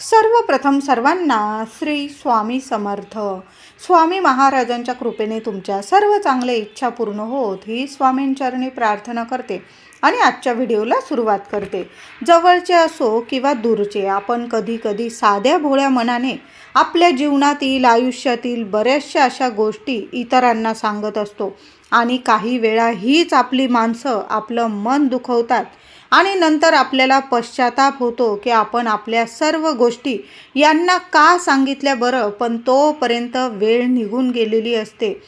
सर्वप्रथम सर्वांना श्री स्वामी समर्थ. स्वामी महाराजांच्या कृपेने तुमच्या सर्व चांगल्या इच्छा पूर्ण होत ही स्वामींचरणी प्रार्थना करते आणि आजच्या व्हिडिओला सुरुवात करते. जवळचे असो किंवा दूरचे आपण कधी कधी साध्या भोळ्या मनाने आपल्या जीवनातील आयुष्यातील बऱ्याचशा अशा गोष्टी इतरांना सांगत असतो. आणि काही वेळा हीच आपली माणसं आपलं मन दुखवतात. आणि नंतर आपल्याला पश्चाताप होतो की आपण आपल्या सर्व गोष्टी यांना का सांगितल्या बरं पण तोपर्यंत वेळ निघून गेलेली असते.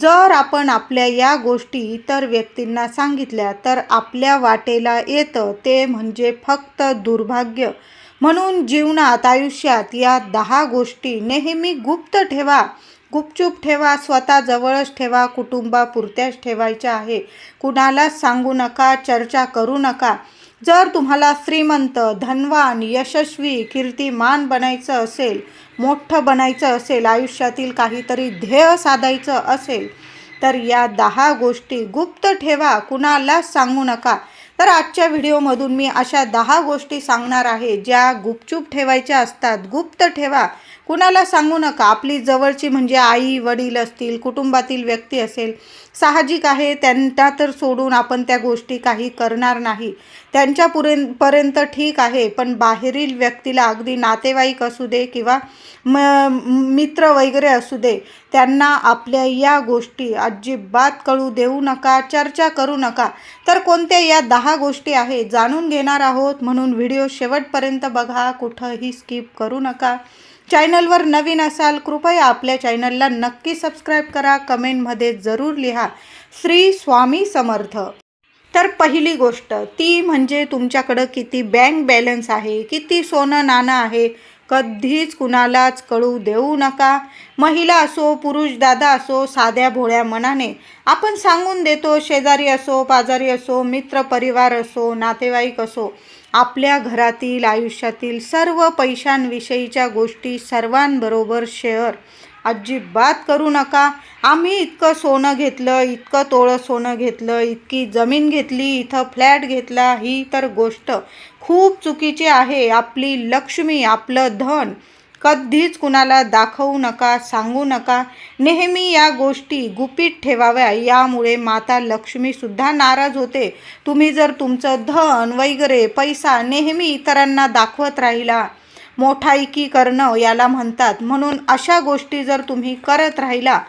जर आपण आपल्या या गोष्टी इतर व्यक्तींना सांगितल्या तर आपल्या वाटेला येतं ते म्हणजे फक्त दुर्भाग्य. म्हणून जीवनात आयुष्यात या दहा गोष्टी नेहमी गुप्त ठेवा. गुपचूप ठेवा स्वतः जवळच ठेवा कुटुंबापुरत्याच ठेवायच्या आहे. कुणालाच सांगू नका चर्चा करू नका. जर तुम्हाला श्रीमंत धनवान यशस्वी कीर्तिमान बनायचं असेल मोठं बनायचं असेल आयुष्यातील काहीतरी ध्येय साधायचं असेल तर या दहा गोष्टी गुप्त ठेवा कुणालाच सांगू नका. तर आजच्या व्हिडिओमधून मी अशा दहा गोष्टी सांगणार आहे ज्या गुपचूप ठेवायच्या असतात. गुप्त ठेवा. कुणाला सांगू नका. आपली जवळची म्हणजे आई वडील असतील कुटुंबातील व्यक्ती असेल साहजिक आहे त्यांना तर सोडून आपण त्या गोष्टी काही करणार नाही. त्यांच्यापुरेन पर्यंत ठीक आहे पण बाहेरील व्यक्तीला अगदी नातेवाईक असू दे किंवा म मित्र वगैरे असू दे त्यांना आपल्या या गोष्टी अजिबात कळू देऊ नका चर्चा करू नका. तर कोणत्या या दहा गोष्टी आहे जाणून घेणार आहोत म्हणून व्हिडिओ शेवटपर्यंत बघा कुठंही स्किप करू नका. चॅनलवर नवीन असाल कृपया आपल्या चॅनलला नक्की सबस्क्राईब करा कमेंटमध्ये जरूर लिहा. श्री स्वामी समर्थ. तर पहिली गोष्ट ती म्हणजे तुमच्याकडं किती बँक बॅलन्स आहे किती सोनं नाणं आहे कधीच कुणालाच कळू देऊ नका. महिला असो पुरुष दादा असो साध्या भोळ्या मनाने. आपण सांगून देतो शेजारी असो पाजारी असो मित्र परिवार असो नातेवाईक असो आपल्या घरातील आयुष्यातील सर्व पैशांविषयीच्या गोष्टी सर्वांबरोबर शेअर अजिबात करू नका. आम्ही इतकं सोनं घेतलं इतकं तोळं सोनं घेतलं इतकी जमीन घेतली इथं फ्लॅट घेतला ही तर गोष्ट खूप चुकीची आहे. आपली लक्ष्मी आपलं धन कधीच कुणाला दाखवू नका सांगू नका. नेहमी या गोष्टी गुपित ठेवाव्या. यामुळे माता लक्ष्मीसुद्धा नाराज होते. तुम्ही जर तुमचं धन वगैरे पैसा नेहमी इतरांना दाखवत राहिला मोठाईकी करणं याला म्हणतात. म्हणून अशा गोष्टी जर तुम्ही करत राहिला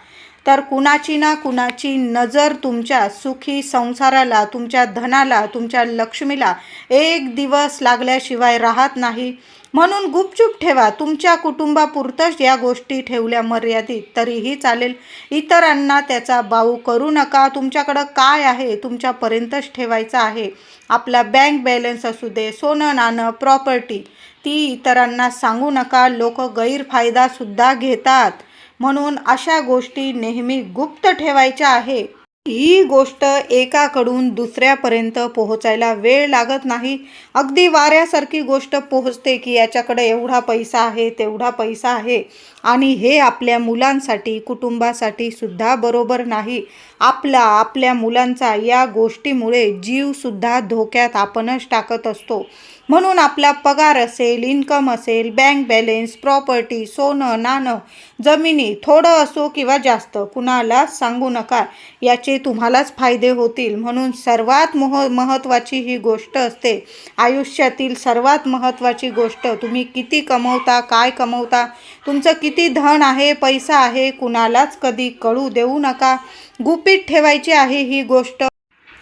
तर कुणाची ना कुणाची नजर तुमच्या सुखी संसाराला तुमच्या धनाला तुमच्या लक्ष्मीला एक दिवस लागल्याशिवाय राहत नाही. म्हणून गुपचूप ठेवा. तुमच्या कुटुंबापुरतंच या गोष्टी ठेवल्या मर्यादित तरीही चालेल. इतरांना त्याचा बाऊ करू नका. तुमच्याकडं काय आहे तुमच्यापर्यंतच ठेवायचं आहे. आपला बँक बॅलन्स असू दे सोनं नाणं प्रॉपर्टी ती इतरांना सांगू नका लोक गैरफायदासुद्धा घेतात. म्हणून अशा गोष्टी नेहमी गुप्त ठेवायच्या आहे. ही गोष्ट एकाकडून दुसऱ्यापर्यंत पोहोचायला वेळ लागत नाही. अगदी वाऱ्यासारखी गोष्ट पोहोचते की याच्याकडे एवढा पैसा आहे तेवढा पैसा आहे. आणि हे आपल्या मुलांसाठी कुटुंबासाठी सुद्धा बरोबर नाही. आपला आपल्या मुलांचा या गोष्टीमुळे जीवसुद्धा धोक्यात आपणच टाकत असतो. म्हणून आपला पगार असेल इन्कम असेल बँक बॅलेन्स प्रॉपर्टी सोनं नाणं जमिनी थोडं असो किंवा जास्त कुणालाच सांगू नका. याचे तुम्हालाच फायदे होतील. म्हणून सर्वात मोह महत्त्वाची ही गोष्ट असते. आयुष्यातील सर्वात महत्त्वाची गोष्ट तुम्ही किती कमवता काय कमवता तुमचं किती धन आहे पैसा आहे कुणालाच कधी कळू देऊ नका. गुपित ठेवायची आहे ही गोष्ट.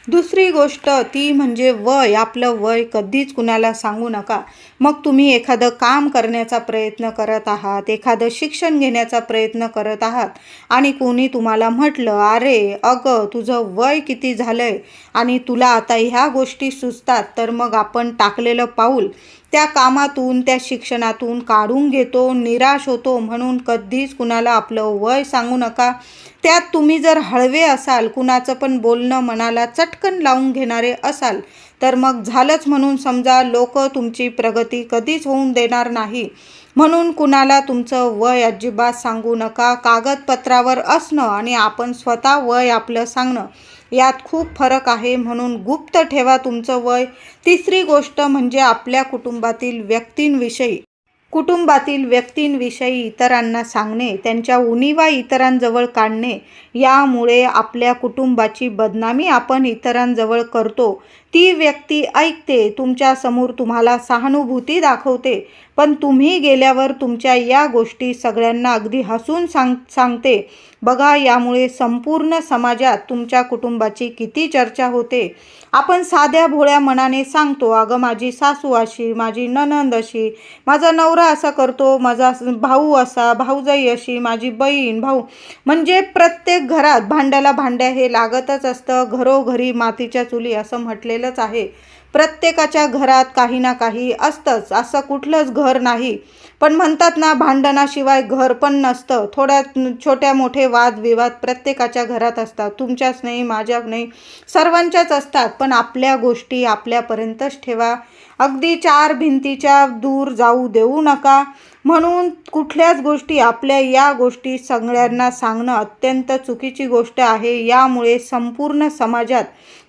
दुसरी गोष्ट ती म्हणजे वय आपलं वय कधीच कुणाला सांगू नका. मग तुम्ही एखादं काम करण्याचा प्रयत्न करत आहात एखादं शिक्षण घेण्याचा प्रयत्न करत आहात आणि कोणी तुम्हाला म्हटलं अरे अगं तुझं वय किती झालं आहे आणि तुला आता ह्या गोष्टी सुचतात तर मग आपण टाकलेलं पाऊल त्या कामातून त्या शिक्षणातून काढून घेतो निराश होतो म्हणून कधीच कुणाला आपलं वय सांगू नका. त्यात तुम्ही जर हळवे असाल कुणाचं पण बोलणं मनाला चटकन लावून घेणारे असाल तर मग झालंच म्हणून समजा लोक तुमची प्रगती कधीच होऊन देणार नाही. म्हणून कुणाला तुमचं वय अजिबात सांगू नका. कागदपत्रावर असणं आणि आपण स्वतः वय आपलं सांगणं यात खूप फरक आहे. म्हणून गुप्त ठेवा तुमचं वय. तिसरी गोष्ट म्हणजे आपल्या कुटुंबातील व्यक्तींविषयी. कुटुंबातील व्यक्तींविषयी इतरांना सांगणे त्यांच्या उणीवा इतरांजवळ काढणे यामुळे आपल्या कुटुंबाची बदनामी आपण इतरांजवळ करतो. ती व्यक्ती ऐकते तुमच्यासमोर तुम्हाला सहानुभूती दाखवते. पण तुम्ही गेल्यावर तुमच्या या गोष्टी सगळ्यांना अगदी हसून सांग सांगते. बघा यामुळे संपूर्ण समाजात तुमच्या कुटुंबाची किती चर्चा होते. आपण साध्या भोळ्या मनाने सांगतो अगं माझी सासू अशी माझी ननंद अशी माझा नवरा असा करतो माझा भाऊ असा भाऊजाई अशी माझी बहीण भाऊ. म्हणजे प्रत्येक घरात भांड्याला भांड्या हे लागतच असतं घरोघरी मातीच्या चुली असं म्हटलेलं म्हटलेलंच आहे. प्रत्येकाच्या घरात काही ना काही असतंच. असं कुठलंच घर नाही. पण म्हणतात ना भांडणाशिवाय घर पण नसतं. थोड्या छोट्या मोठे वादविवाद प्रत्येकाच्या घरात असतात. तुमच्याच नाही माझ्या नाही. सर्वांच्याच असतात. पण आपल्या गोष्टी आपल्यापर्यंतच ठेवा. अगदी चार भिंतीच्या दूर जाऊ देऊ नका. म्हणून कुठल्याच गोष्टी आपल्या या गोष्टी सगळ्यांना सांगणं अत्यंत चुकीची गोष्ट आहे. यामुळे संपूर्ण समाजात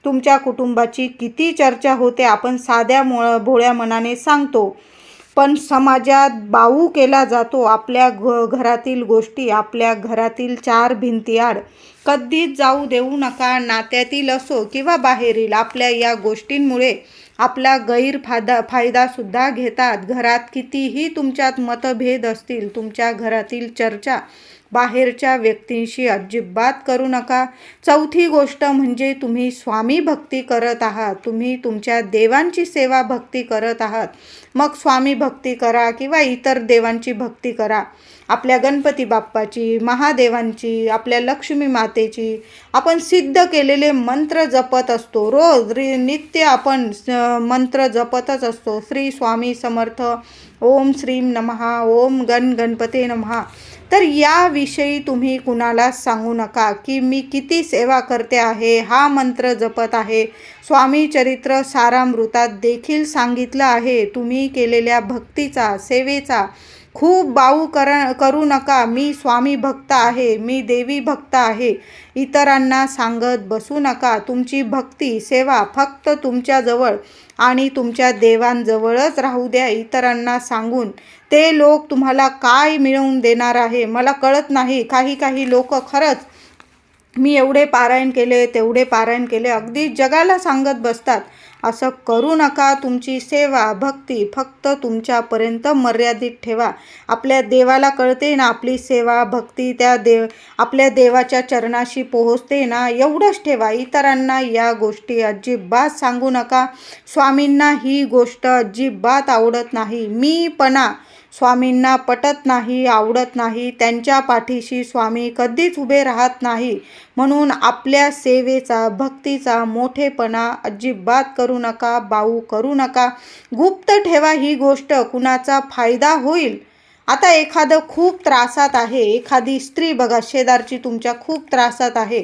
तुमच्या कुटुंबाची किती चर्चा होते आपण साध्या मो भोळ्या मनाने सांगतो. पण समाजात बाऊ केला जातो. आपल्या घ घरातील गोष्टी आपल्या घरातील चार भिंतीआड कधीच जाऊ देऊ नका. नात्यातील असो किंवा बाहेरील आपल्या या गोष्टींमुळे आपला गैरफायदा फायदासुद्धा घेतात. घरात कितीही तुमच्यात मतभेद असतील तुमच्या घरातील चर्चा बाहेरच्या व्यक्तींशी अजिबात करू नका. चौथी गोष्ट म्हणजे तुम्ही स्वामी भक्ती करत आहात. तुम्ही तुमच्या देवांची सेवा भक्ती करत आहात. मग स्वामी भक्ती करा किंवा इतर देवांची भक्ती करा. आपल्या गणपती बाप्पाची महादेवांची आपल्या लक्ष्मी मातेची आपण सिद्ध केलेले मंत्र जपत असतो. रोज रि नित्य आपण मंत्र जपतच असतो. श्री स्वामी समर्थ. ओम श्रीम नमहा ओम गण गणपते नमहा तर याविषयी तुम्ही कुणाला सांगू नका की मी किती सेवा करते आहे हा मंत्र जपत आहे. स्वामी चरित्र सारामृतात देखील सांगितलं आहे तुम्ही केलेल्या भक्तीचा सेवेचा खूप बाऊ कर करू नका. मी स्वामी भक्त आहे मी देवी भक्त आहे. इतरांना सांगत बसू नका. तुमची भक्ती सेवा फक्त तुमच्याजवळ आणि तुमच्या देवांजवळच राहू द्या. इतरांना सांगून ते लोक तुम्हाला काय मिळवून देणार आहे? मला कळत नाही. काही काही लोक खरंच मी एवढे पारायण केले तेवढे पारायण केले. अगदी जगाला सांगत बसतात. असं करू नका. तुमची सेवा भक्ती फक्त तुमच्यापर्यंत मर्यादित ठेवा. आपल्या देवाला कळते ना आपली सेवा भक्ती त्या देव आपल्या देवाच्या चरणाशी पोहोचते ना एवढंच ठेवा. इतरांना या गोष्टी अजिबात सांगू नका. स्वामींना ही गोष्ट अजिबात आवडत नाही. मी पणा स्वामींना पटत नाही आवडत नाही त्यांच्या पाठीशी स्वामी कधीच उभे राहत नाही. म्हणून आपल्या सेवेचा भक्तीचा मोठेपणा अजिबात करू नका बाऊ करू नका. गुप्त ठेवा ही गोष्ट कुणाचा फायदा होईल? आता एखादं खूप त्रासात आहे एखादी स्त्री बघा शेजारची तुमच्या खूप त्रासात आहे.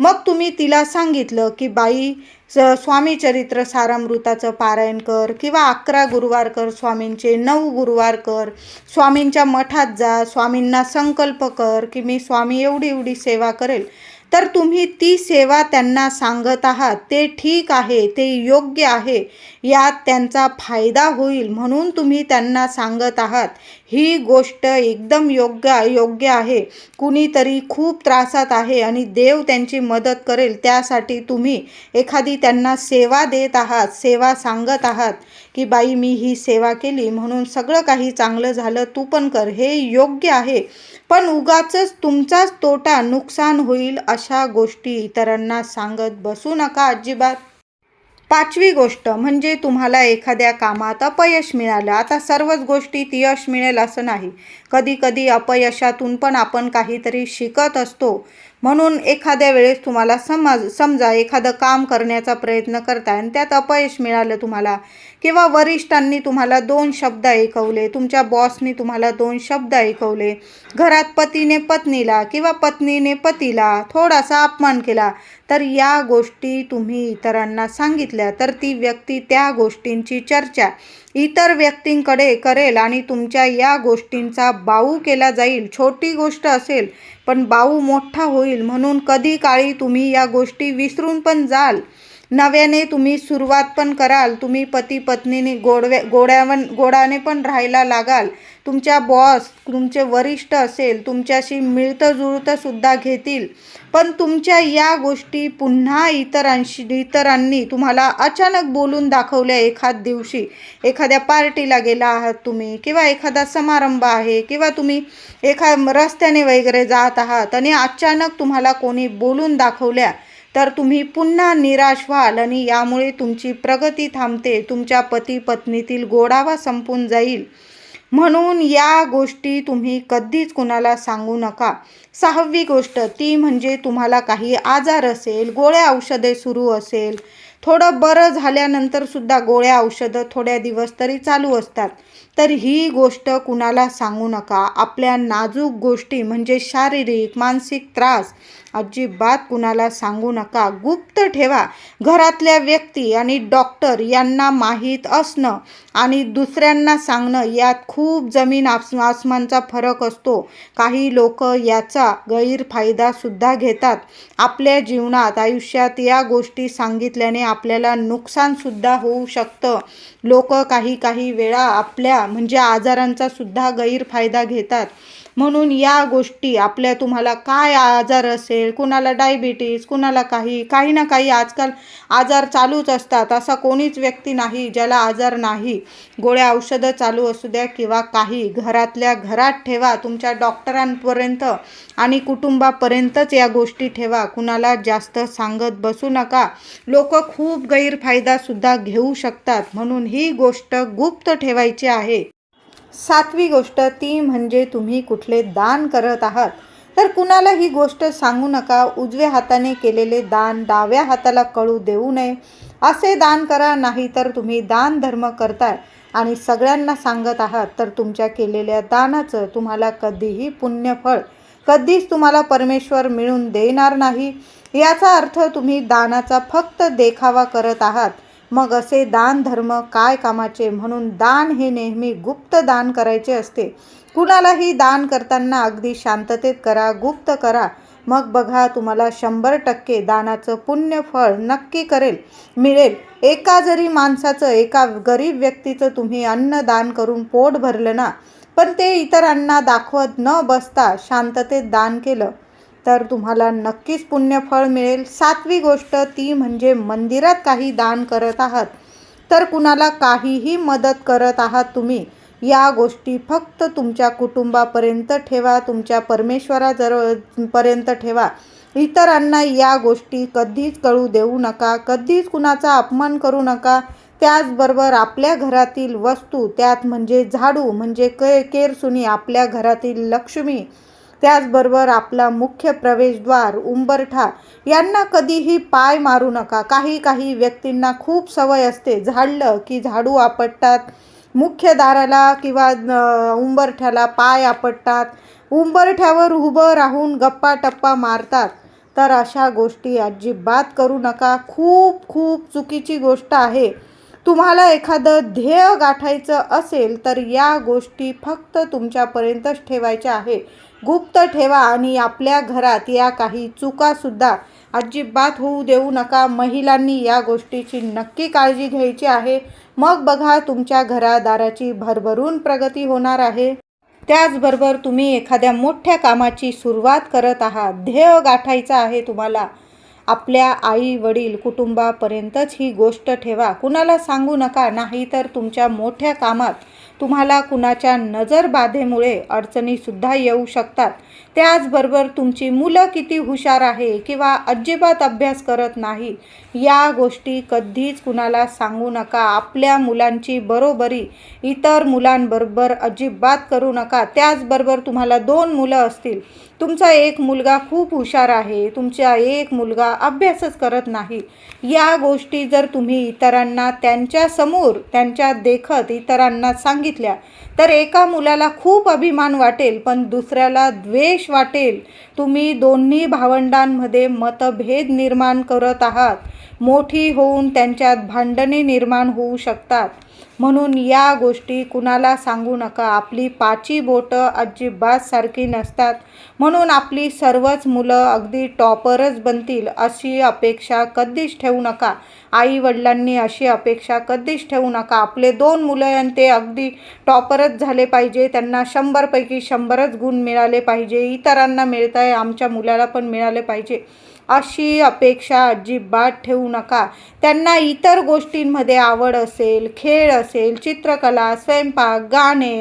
मग तुम्ही तिला सांगितलं की बाई स स्वामी चरित्र सारामृताचं पारायण कर किंवा अकरा गुरुवार कर स्वामींचे नऊ गुरुवार कर स्वामींच्या मठात जा स्वामींना संकल्प कर की मी स्वामी एवढी एवढी सेवा करेल. तर तुम्ही ती सेवा त्यांना सांगत आहात. ते ठीक आहे ते योग्य आहे. यात त्यांचा फायदा होईल म्हणून तुम्ही त्यांना सांगत आहात. ही गोष्ट एकदम योग्य योग्य आहे. कुणीतरी खूप त्रासात आहे आणि देव त्यांची मदत करेल. त्यासाठी तुम्ही एखादी त्यांना सेवा देत आहात सेवा सांगत आहात. की बाई मी ही सेवा केली म्हणून सगळं काही चांगलं झालं तू पण कर. हे योग्य आहे. पण उगाच तुमचाच तोटा नुकसान होईल अशा गोष्टी इतरांना सांगत बसू नका अजिबात. पाचवी गोष्ट म्हणजे तुम्हाला एखाद्या कामात अपयश मिळालं. आता सर्वच गोष्टीत यश मिळेल असं नाही. कधी कधी अपयशातून पण आपण काहीतरी शिकत असतो. म्हणून एखाद्या वेळेस तुम्हाला समज समजा एखादं काम करण्याचा प्रयत्न करताय आणि त्यात अपयश मिळालं तुम्हाला किंवा वरिष्ठांनी तुम्हाला दोन शब्द ऐकवले तुमच्या बॉसनी तुम्हाला दोन शब्द ऐकवले घरात पतीने पत्नीला किंवा पत्नीने पतीला थोडासा अपमान केला तर या गोष्टी तुम्ही इतरांना सांगितल्या तर ती व्यक्ती त्या गोष्टींची चर्चा इतर व्यक्तींकडे करेल आणि तुमच्या या गोष्टींचा बाऊ केला जाईल. छोटी गोष्ट असेल पण बाऊ मोठा होईल म्हणून कधी काळी तुम्ही या गोष्टी विसरून पण जाल. नव्याने तुम्ही सुरुवात पण कराल. तुम्ही पती पत्नीने गोडव्या गोड्यावन गोडाने पण राहायला लागाल. तुमच्या बॉस तुमचे वरिष्ठ असेल तुमच्याशी मिळतं जुळतंसुद्धा घेतील. पण तुमच्या या गोष्टी पुन्हा इतरांशी इतरांनी तुम्हाला अचानक बोलून दाखवल्या एखाद दिवशी. एखाद्या पार्टीला गेला आहात तुम्ही किंवा एखादा समारंभ आहे किंवा तुम्ही एखा रस्त्याने वगैरे जात आहात आणि अचानक तुम्हाला कोणी बोलून दाखवल्या. तर तुम्ही पुन्हा निराश व्हाल आणि यामुळे तुमची प्रगती थांबते. तुमच्या पती पत्नीतील गोडावा संपून जाईल. म्हणून या गोष्टी तुम्ही कधीच कुणाला सांगू नका. सहावी गोष्ट ती म्हणजे तुम्हाला काही आजार असेल गोळ्या औषधे सुरू असेल. थोडं बरं झाल्यानंतर सुद्धा गोळ्या औषधं थोड्या दिवस तरी चालू असतात. तर ही गोष्ट कुणाला सांगू नका. आपल्या नाजूक गोष्टी म्हणजे शारीरिक मानसिक त्रास अजिबात कुणाला सांगू नका. गुप्त ठेवा. घरातल्या व्यक्ती आणि डॉक्टर यांना माहीत असणं आणि दुसऱ्यांना सांगणं यात खूप जमीन आस आसमानचा फरक असतो. काही लोक याचा गैरफायदासुद्धा घेतात. आपल्या जीवनात आयुष्यात या गोष्टी सांगितल्याने आपल्याला नुकसानसुद्धा होऊ शकतं. लोक काही काही वेळा आपल्या म्हणजे आजारांचा सुद्धा गैरफायदा घेतात. म्हणून या गोष्टी आपल्या तुम्हाला काय आजार असेल कुणाला डायबिटीज कुणाला काही काही ना काही आजकाल आजार चालूच असतात. असा कोणीच व्यक्ती नाही ज्याला आजार नाही. गोळ्या औषधं चालू असू द्या किंवा काही घरातल्या घरात ठेवा. तुमच्या डॉक्टरांपर्यंत आणि कुटुंबापर्यंतच या गोष्टी ठेवा. कुणाला जास्त सांगत बसू नका. लोक खूप गैरफायदासुद्धा घेऊ शकतात. म्हणून ही गोष्ट गुप्त ठेवायची आहे. सातवी गोष्ट ती म्हणजे तुम्ही कुठले दान करत आहात. तर कुणाला ही गोष्ट सांगू नका. उजव्या हाताने केलेले दान डाव्या हाताला कळू देऊ नये. असे दान करा नाही तर तुम्ही दान धर्म करताय आणि सगळ्यांना सांगत आहात. तर तुमच्या केलेल्या दानाचं तुम्हाला कधीही पुण्यफळ कधीच तुम्हाला परमेश्वर मिळून देणार नाही. याचा अर्थ तुम्ही दानाचा फक्त देखावा करत आहात. मग असे दान धर्म काय कामाचे? म्हणून दान हे नेहमी गुप्त दान करायचे असते. कुणालाही दान करताना अगदी शांततेत करा गुप्त करा. मग बघा तुम्हाला शंभर टक्के दानाचं पुण्य फळ नक्की करेल मिळेल. एका जरी माणसाचं एका गरीब व्यक्तीचं तुम्ही अन्न दान करून पोट भरलं ना पण ते इतरांना दाखवत न बसता शांततेत दान केलं. तर तुम्हाला नक्कीच पुण्यफळ मिळेल. सातवी गोष्ट ती म्हणजे मंदिरात काही दान करत आहात. तर कुणाला काहीही मदत करत आहात तुम्ही या गोष्टी फक्त तुमच्या कुटुंबापर्यंत ठेवा तुमच्या परमेश्वराजवळ पर्यंत ठेवा. इतरांना या गोष्टी कधीच कळू देऊ नका कधीच कुणाचा अपमान करू नका. त्याचबरोबर आपल्या घरातील वस्तू त्यात म्हणजे झाडू म्हणजे के केरसुनी आपल्या घरातील लक्ष्मी त्याचबरोबर आपला मुख्य प्रवेशद्वार उंबरठा यांना कधीही पाय मारू नका. काही काही व्यक्तींना खूप सवय असते. झाडलं की झाडू आपटतात मुख्य दाराला किंवा उंबरठ्याला पाय आपटतात उंबरठ्यावर उभं राहून गप्पा टप्पा मारतात. तर अशा गोष्टी अजिबात करू नका. खूप खूप चुकीची गोष्ट आहे. तुम्हाला एखादं ध्येय गाठायचं असेल तर या गोष्टी फक्त तुमच्यापर्यंतच ठेवायच्या आहे गुप्त ठेवा आणि आपल्या घरात या काही चुकासुद्धा अजिबात होऊ देऊ नका. महिलांनी या गोष्टीची नक्की काळजी घ्यायची आहे. मग बघा तुमच्या घरादाराची भरभरून प्रगती होणार आहे. त्याचबरोबर तुम्ही एखाद्या मोठ्या कामाची सुरुवात करत आहात. ध्येय गाठायचा आहे तुम्हाला. आपल्या आई वडील कुटुंबापर्यंतच ही गोष्ट ठेवा. कुणाला सांगू नका. नाहीतर तुमच्या मोठ्या कामात तुम्हाला कुणाच्या नजरबाधेमुळे अडचणीसुद्धा येऊ शकतात. त्याचबरोबर तुमची मुलं किती हुशार आहे किंवा अजिबात अभ्यास करत नाही या गोष्टी कधीच कुणाला सांगू नका. आपल्या मुलांची बरोबरी इतर मुलांबरोबर अजिबात करू नका. त्याचबरोबर तुम्हाला दोन मुलं असतील. तुमचा एक मुलगा खूप हुशार आहे तुमचा एक मुलगा अभ्यासच करत नाही. या गोष्टी जर तुम्ही इतरांना त्यांच्यासमोर त्यांच्या देखत इतरांना सांगितल्या. तर एका मुलाला खूप अभिमान वाटेल पण दुसऱ्याला द्वेष वाटेल. तुम्ही दोन्ही भावंडांमध्ये मतभेद निर्माण करत आहात. मोठी होऊन त्यांच्यात भांडणे निर्माण होऊ शकतात. म्हणून या गोष्टी कुणाला सांगू नका. आपली पाची बोटं अजिबात सारखी नसतात. म्हणून आपली सर्वच मुलं अगदी टॉपरच बनतील अशी अपेक्षा कधीच ठेवू नका. आई वडिलांनी अशी अपेक्षा कधीच ठेवू नका. आपले दोन मुलं आणि ते अगदी टॉपरच झाले पाहिजे. त्यांना शंभरपैकी शंभरच गुण मिळाले पाहिजे. इतरांना मिळत आहे आमच्या मुलाला पण मिळाले पाहिजे. अशी अपेक्षा अजिबात ठेवू नका. त्यांना इतर गोष्टींमध्ये आवड असेल खेळ असेल चित्रकला स्वयंपाक गाणे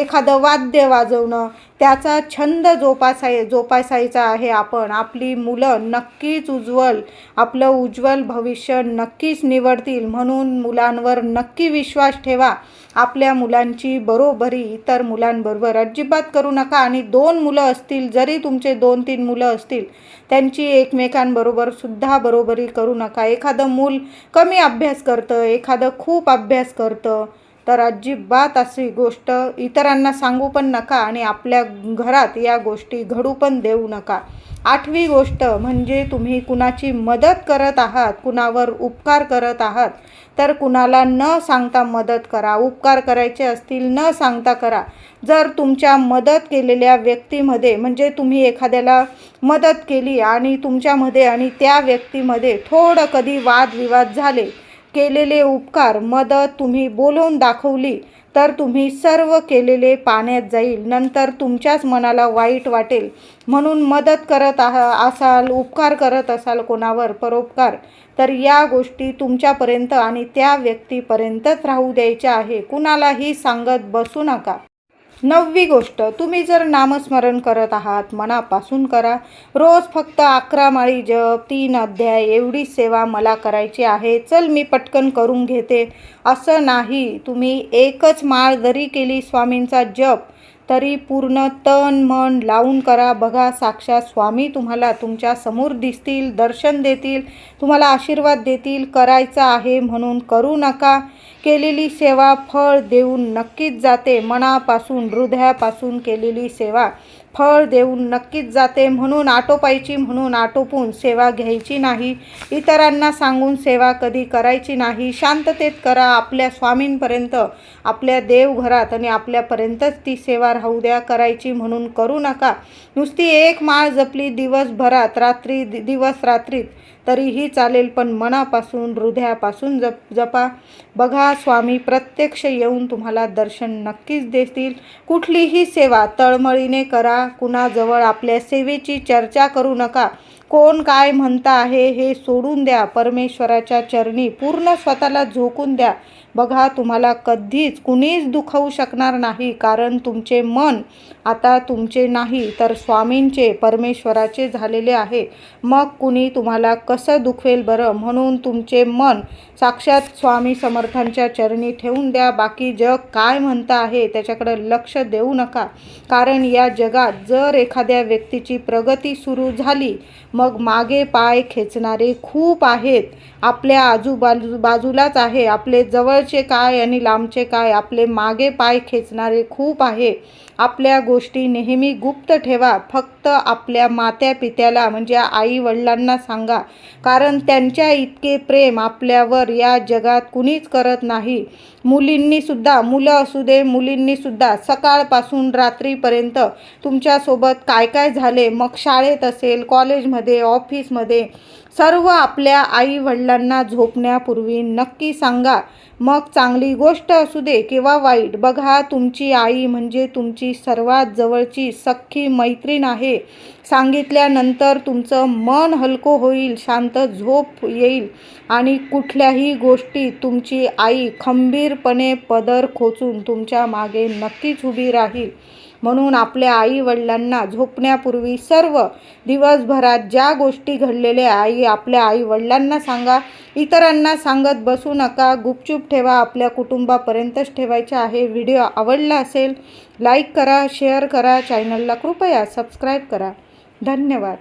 एखादं वाद्य वाजवणं त्याचा छंद जोपासाय जोपासायचा आहे आपण. आपली मुलं नक्कीच उज्ज्वल आपलं उज्ज्वल भविष्य नक्कीच निवडतील. म्हणून मुलांवर नक्की विश्वास ठेवा. आपल्या मुलांची बरोबरी इतर मुलांबरोबर अजिबात करू नका. आणि दोन मुलं असतील जरी तुमचे दोन तीन मुलं असतील त्यांची एकमेकांबरोबर सुद्धा बरोबरी करू नका. एखादं मूल कमी अभ्यास करतं एखादं खूप अभ्यास करतं. तर अजिबात अशी गोष्ट इतरांना सांगू पण नका आणि आपल्या घरात या गोष्टी घडू पण देऊ नका. आठवी गोष्ट म्हणजे तुम्ही कुणाची मदत करत आहात कुणावर उपकार करत आहात तर कुणाला न सांगता मदत करा. उपकार करायचे असतील न सांगता करा. जर तुमच्या मदत केलेल्या व्यक्तीमध्ये म्हणजे तुम्ही एखाद्याला मदत केली आणि तुमच्यामध्ये आणि त्या व्यक्तीमध्ये थोडं कधी वादविवाद झाले केलेले उपकार मदत तुम्ही बोलवून दाखवली तर तुम्ही सर्व केलेले पाण्यात जाईल. नंतर तुमच्याच मनाला वाईट वाटेल. म्हणून मदत करत आहा असाल उपकार करत असाल कोणावर परोपकार तर या गोष्टी तुमच्यापर्यंत आणि त्या व्यक्तीपर्यंतच राहू द्यायच्या आहे. कुणालाही सांगत बसू नका. नववी गोष्ट. तुम्ही जर नामस्मरण करत आहात मनापासून करा. रोज फक्त अकरा माळी जप तीन अध्याय एवढी सेवा मला करायची आहे. चल मी पटकन करून घेते. असं नाही. तुम्ही एकच माळ जरी केली स्वामींचा जप तरी पूर्ण तन मन लावून करा. बघा साक्षात स्वामी तुम्हाला तुमच्यासमोर दिसतील दर्शन देतील तुम्हाला आशीर्वाद देतील. करायचा आहे म्हणून करू नका. केलेली सेवा फळ देऊन नक्कीच जाते. मनापासून हृदयापासून केलेली सेवा फळ देऊन नक्कीच जाते म्हणून आटोपायची म्हणून आटोपून सेवा घ्यायची नाही. इतरांना सांगून सेवा कधी करायची नाही. शांततेत करा. आपल्या स्वामींपर्यंत आपल्या देवघरात आणि आपल्यापर्यंतच ती सेवा राहू द्या. करायची म्हणून करू नका. नुसती एक माळ जपली दिवसभरात रात्री दि- दिवस रात्रीत. तरीही चालेल पण मनापासून हृदयापासून जप जपा. बघा स्वामी प्रत्यक्ष येऊन तुम्हाला दर्शन नक्कीच देतील. कुठलीही सेवा तळमळीने करा. कुणाजवळ आपल्या सेवेची चर्चा करू नका. कोण काय म्हणता आहे हे सोडून द्या. परमेश्वराच्या चरणी पूर्ण स्वतःला झोकून द्या. बघा तुम्हाला कधीच कुणीच दुखवू शकणार नाही कारण तुमचे मन आता तुमचे नाही तर स्वामींचे परमेश्वराचे झालेले आहे. मग कुणी तुम्हाला कसं दुखवेल बरं? म्हणून तुमचे मन साक्षात स्वामी समर्थांच्या चरणी ठेवून द्या. बाकी जग काय म्हणतं आहे त्याच्याकडे लक्ष देऊ नका. कारण या जगात जर एखाद्या व्यक्तीची प्रगती सुरू झाली मग मागे पाय खेचणारे खूप आहेत. आपल्या आजूबाजू बाजूलाच आहे आपले जवळ जवळचे काय आणि लांबचे काय आपले मागे पाय खेचणारे खूप आहे. आपल्या गोष्टी नेहमी गुप्त ठेवा. फक्त आपल्या मात्या पित्याला म्हणजे आई वडिलांना सांगा. कारण त्यांच्या इतके प्रेम आपल्यावर या जगात कुणीच करत नाही. मुलींनीसुद्धा मुलं असू दे मुलींनीसुद्धा सकाळपासून रात्रीपर्यंत तुमच्यासोबत काय काय झाले मग शाळेत असेल कॉलेजमध्ये ऑफिसमध्ये सर्व आपल्या आई वडिलांना झोपण्यापूर्वी नक्की सांगा मग चांगली गोष्ट असू दे किंवा वाईट. बघा तुमची आई म्हणजे तुमची सर्वात जवळची सख्खी मैत्रीण आहे. सांगितल्यानंतर तुमचं मन हलकं होईल शांत झोप येईल आणि कुठल्याही गोष्टी तुमची आई खंबीरपणे पदर खोचून तुमच्या मागे नक्कीच उभी राहील. म्हणून आपल्या आई वडिलांना झोपण्यापूर्वी सर्व दिवसभरात ज्या गोष्टी घडलेल्या आई आपल्या आई वडिलांना सांगा. इतरांना सांगत बसू नका. गुपचूप ठेवा. आपल्या कुटुंबापर्यंतच ठेवायचे आहे. व्हिडिओ आवडला असेल लाईक करा शेअर करा. चॅनलला कृपया सबस्क्राईब करा. धन्यवाद.